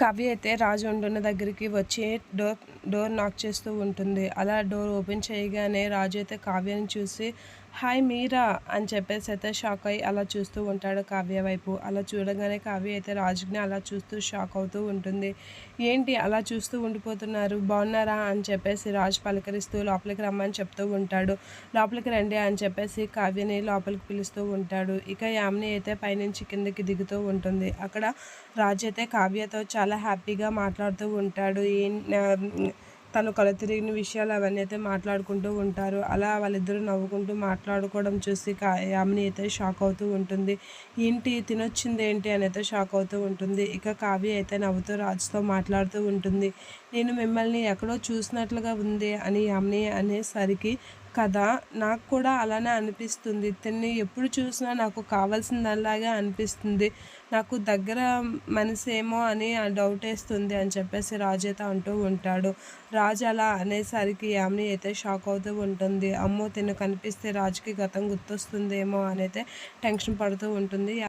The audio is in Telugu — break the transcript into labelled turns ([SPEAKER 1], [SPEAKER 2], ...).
[SPEAKER 1] కవి అయితే రాజు ఉంటున్న దగ్గరికి వచ్చి డోర్ డోర్ నాక్ చేస్తూ ఉంటుంది. అలా డోర్ ఓపెన్ చేయగానే రాజు అయితే కావ్యాన్ని చూసి హాయ్ మీరా అని చెప్పేసి అయితే షాక్ అయ్యి అలా చూస్తూ ఉంటాడు కావ్య వైపు. అలా చూడగానే కావ్య అయితే రాజుని అలా చూస్తూ షాక్ అవుతూ ఉంటుంది. ఏంటి అలా చూస్తూ ఉండిపోతున్నారు? బాగున్నారా? అని చెప్పేసి రాజు పలకరిస్తూ లోపలికి రమ్మని చెప్తూ ఉంటాడు. లోపలికి రండి అని చెప్పేసి కావ్యని లోపలికి పిలుస్తూ ఉంటాడు. ఇక యామిని అయితే పైనుంచి కిందకి దిగుతూ ఉంటుంది. అక్కడ రాజు అయితే కావ్యతో చాలా హ్యాపీగా మాట్లాడుతూ ఉంటాడు. ఏం తను కళ తిరిగిన విషయాలు అవన్నీ అయితే మాట్లాడుకుంటూ ఉంటారు. అలా వాళ్ళిద్దరూ నవ్వుకుంటూ మాట్లాడుకోవడం చూసి యామిని అయితే షాక్ అవుతూ ఉంటుంది. ఏంటి తినొచ్చింది ఏంటి అని అయితే షాక్ అవుతూ ఉంటుంది. ఇక కావ్య అయితే నవ్వుతూ రాజుతో మాట్లాడుతూ ఉంటుంది. నేను మిమ్మల్ని ఎక్కడో చూసినట్లుగా ఉంది అని యామిని అనేసరికి కదా నాకు కూడా అలానే అనిపిస్తుంది. తిన్ని ఎప్పుడు చూసినా నాకు కావాల్సిందల్లాగే అనిపిస్తుంది. నాకు దగ్గర మనసేమో అని డౌట్ వేస్తుంది అని చెప్పేసి రాజు అయితే అంటూ ఉంటాడు. రాజు అలా అనేసరికి యామిని అయితే షాక్ అవుతూ ఉంటుంది. అమ్మో తిను కనిపిస్తే రాజుకి గతం గుర్తొస్తుందేమో అని అయితే టెన్షన్ పడుతూ ఉంటుంది.